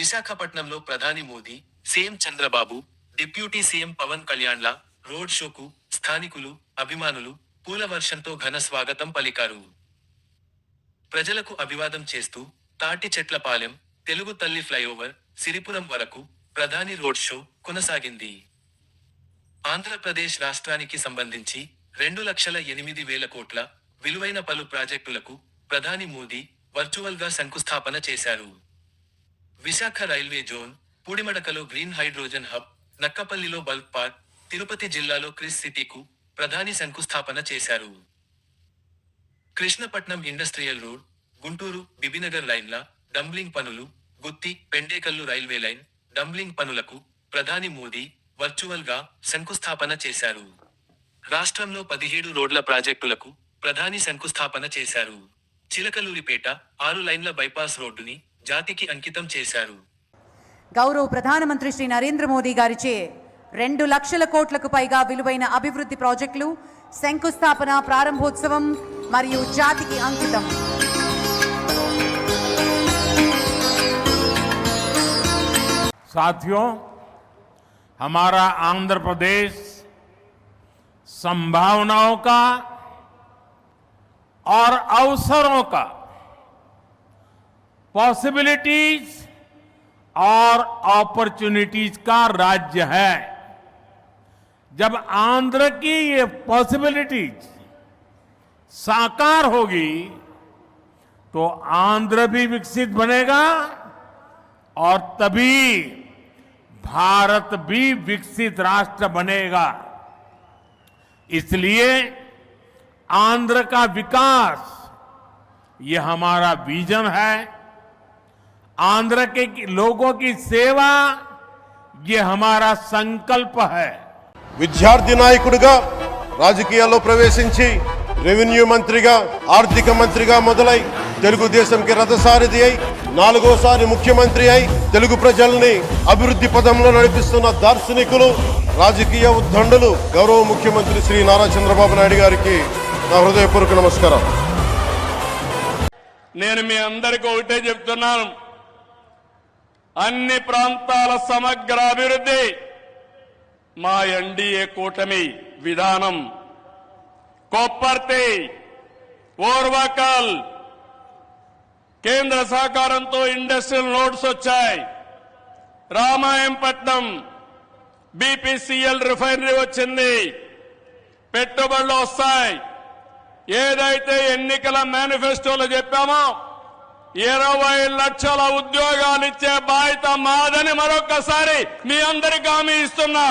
విశాఖపట్నంలో ప్రధాని Modi CM Chandrababu deputy CM Pawan కళ్యాణ్ల road షోకు స్థానికులు అభిమానులు పూల వర్షంతో ఘన స్వాగతం పలికారు. ప్రజలకు అభివాదం చేస్తూ తాటి చెట్లపాలెం తెలుగు తల్లి ఫ్లైఓవర్ సిరిపురం వరకు ప్రధాని రోడ్ షో కొనసాగింది. ఆంధ్రప్రదేశ్ రాష్ట్రానికి సంబంధించి రెండు లక్షల ఎనిమిది వేల కోట్ల విలువైన పలు ప్రాజెక్టులకు ప్రధాని మోదీ వర్చువల్గా శంకుస్థాపన చేశారు. విశాఖ రైల్వే జోన్ పూడిమడకలో గ్రీన్ హైడ్రోజన్ హబ్ నక్కపల్లిలో బల్క్ పార్క్ తిరుపతి జిల్లాలో క్రిస్ సిటీకు ప్రధాని శంకుస్థాపన చేశారు. కృష్ణపట్నం ఇండస్ట్రియల్ రోడ్ గుంటూరు బిబినగర్ లైన్ల డంబ్లింగ్ పనులు గుత్తి పెండేకల్లు రైల్వే లైన్ డంబ్లింగ్ పనులకు ప్రధాని మోదీ వర్చువల్గా శంకుస్థాపన చేశారు. రాష్ట్రంలో పదిహేడు రోడ్ల ప్రాజెక్టులకు ప్రధాని శంకుస్థాపన చేశారు. చిలకలూరిపేట ఆరు లైన్ల బైపాస్ రోడ్డుని జాతికి అంకితం చేశారు గౌరవ ప్రధానమంత్రి శ్రీ నరేంద్ర మోదీ గారిచే రెండు లక్షల కోట్లకు పైగా విలువైన అభివృద్ధి ప్రాజెక్టులు శంకుస్థాపన ప్రారంభోత్సవం మరియు జాతికి అంకితం साथियों हमारा आंध्र प्रदेश संभावनाओं का और अवसरों का पॉसिबिलिटीज और अपॉर्चुनिटीज़ का राज्य है। जब आंध्र की ये पॉसिबिलिटीज साकार होगी तो आंध्र भी विकसित बनेगा और तभी भारत भी विकसित राष्ट्र बनेगा। इसलिए आंध्र का विकास, ये हमारा विजन है। आंध्र के लोगों की सेवा ये हमारा संकल्प है విద్యార్థి నాయకుడిగా రాజకీయాల్లో ప్రవేశించి రెవెన్యూ మంత్రిగా ఆర్థిక మంత్రిగా మొదలై తెలుగుదేశంకి రథసారథి అయి నాలుగోసారి ముఖ్యమంత్రి అయి తెలుగు ప్రజల్ని అభివృద్ధి పదంలో నడిపిస్తున్న దార్శనికులు రాజకీయ ఉద్దండులు గౌరవ ముఖ్యమంత్రి శ్రీ నారా చంద్రబాబు నాయుడు గారికి నా హృదయపూర్వక నమస్కారం నేను మీ అందరికీ ఒకటే చెప్తున్నాను అన్ని ప్రాంతాల సమగ్ర అభివృద్ధి మా ఎన్డీఏ కూటమి విధానం. కొప్పర్తి ఓర్వకల్ కేంద్ర సహకారంతో ఇండస్ట్రియల్ నోట్స్ వచ్చాయి. రామాయంపట్నం బీపీసీఎల్ రిఫైనరీ వచ్చింది. పెట్టుబడులు వస్తాయి. ఏదైతే ఎన్నికల మేనిఫెస్టోలో చెప్పామో ఇరవై లక్షల ఉద్యోగాలు ఇచ్చే బాధ్యత మాదని మరొకసారి మీ అందరికి హామీ ఇస్తున్నా.